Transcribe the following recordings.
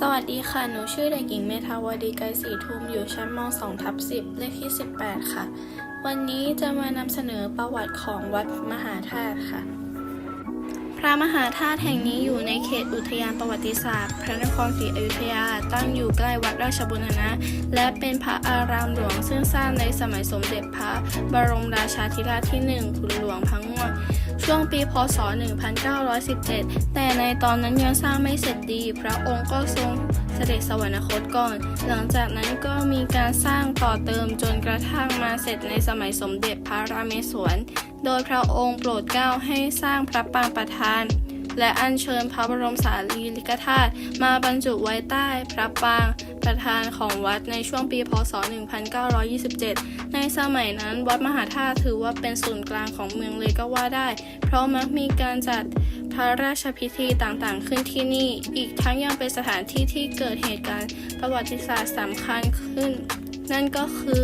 สวัสดีค่ะ หนูชื่อเด็กหญิงเมธาวดีไกรศรีทุมอยู่ชั้นม 2 ทับ10 เลขที่ 18 ค่ะ วันนี้จะมานำเสนอประวัติของวัดมหาธาตุค่ะ พระมหาธาตุแห่งนี้อยู่ในเขตอุทยานประวัติศาสตร์ พระนครศรีอยุธยา ตั้งอยู่ใกล้วัดราชบุรณะ และเป็นพระอารามหลวงซึ่งสร้างในสมัยสมเด็จพระบรมราชาธิราชที่ 1 ขุนหลวงพังงวด ช่วงปีพศ 1917 แต่ในตอนนั้นยังสร้างไม่เสร็จดี พระองค์ก็ทรงเสด็จสวรรคตก่อน หลังจากนั้นก็มีการสร้างต่อเติมจนกระทั่งมาเสร็จในสมัยสมเด็จพระราเมศวร โดยพระองค์โปรดเกล้าให้สร้างพระปางประธาน และอัญเชิญพระบรมสารีริกธาตุมาบรรจุไว้ใต้พระปางประธานของวัดในช่วงปี พศ 1927 ในสมัยนั้นวัดมหาธาตุถือว่าเป็นศูนย์กลางของเมืองเลยก็ว่าได้ เพราะมักมีการจัดพระราชพิธีต่างๆ ขึ้นที่นี่ อีกทั้งยังเป็นสถานที่ที่เกิดเหตุการณ์ประวัติศาสตร์สำคัญขึ้น นั่นก็คือ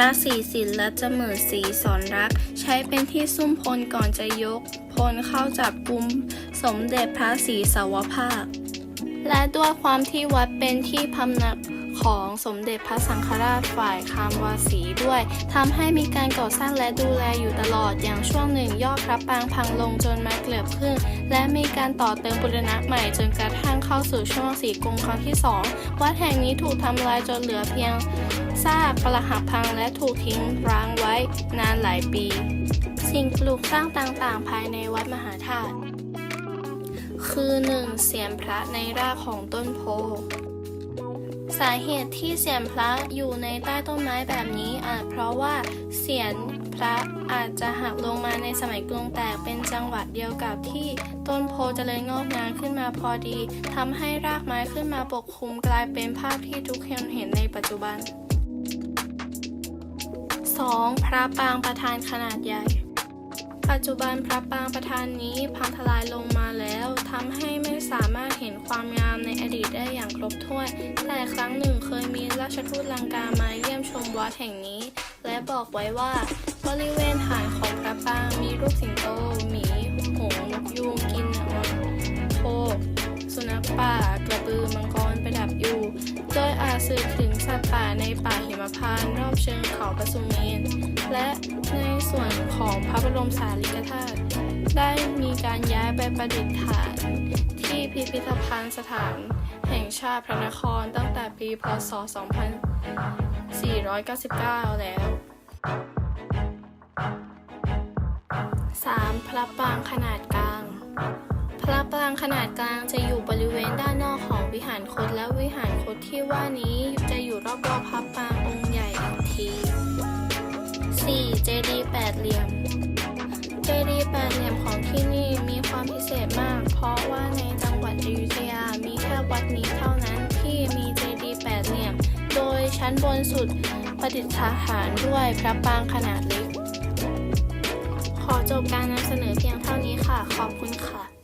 พระศรีศิลและเจมิญศรีสอนรัก ใช้เป็นที่ซุ่มพลก่อนจะยก พลเข้าจับกุม สมเด็จพระศรีสาวภาค และด้วยความที่วัดเป็นที่พำนักของสมเด็จพระสังฆราชฝ่ายคามวาสีด้วยทำให้มีการก่อสร้างและดูแลอยู่ตลอดอย่างช่วงหนึ่งยอดพระปางพังลงจนม้เกลือบครึ่ง และมีการต่อเติมบูรณะใหม่จนกระทั่งเข้าสู่ช่วงสีกรุงครั้งที่สองวัดแห่งนี้ถูกทำลายจนเหลือเพียงซากปรักหักพังและถูกทิ้งร้างไว้นานหลายปี สิ่งปลูกสร้างต่างๆ ภายในวัดมหาธาตุ คือ 1. เสียนพระในรากของต้นโพ สาเหตุที่เสียนพระอยู่ในใต้ต้นไม้แบบนี้อาจเพราะว่าเสียนพระอาจจะหักลงมาในสมัยกรุงแต่เป็นจังหวะเดียวกับที่ต้นโพเจริญงอกงามขึ้นมาพอดีทำให้รากไม้ขึ้นมาปกคลุมกลายเป็นภาพที่ทุกคนเห็นในปัจจุบัน 2. พระปางประธานขนาดใหญ่ ปัจจุบันพระปางประธานนี้พังทลายลงมาแล้วทำให้ไม่สามารถเห็นความงามในอดีตได้อย่างครบถ้วน แต่ครั้งหนึ่งเคยมีราชทูตลังกามาเยี่ยมชมวัดแห่งนี้ และบอกไว้ว่า บริเวณฐานของพระปางมีรูปสิงโตหมีหงส์นกยูงกินนอนโคสุนัขป่ากระบือมังกรประดับอยู่โดยอาจสื่อถึงสัตว์ป่าในป่าหิมพานต์รอบเชิงเขาปะสุเมน และในส่วนของพระบรมสารีริกธาตุได้มีการย้ายไปประดิษฐาน ที่พิพิธภัณฑ์สถานแห่งชาติพระนครตั้งแต่ปี พศ 2499 แล้ว 3. พระปรางขนาดกลาง พระปรางขนาดกลางจะอยู่บริเวณด้านนอกของวิหารคตและวิหารคตที่ว่านี้จะอยู่รอบๆพระปราง แปดเหลี่ยม เจดีย์แปดเหลี่ยมของที่นี่มีความพิเศษมาก เพราะว่าในจังหวัดอยุธยา มีแค่วัดนี้เท่านั้นที่มีเจดีย์แปดเหลี่ยม โดยชั้นบนสุดประดิษฐานด้วยพระปรางขนาดเล็ก ขอจบการนำเสนอเพียงเท่านี้ค่ะ ขอบคุณค่ะ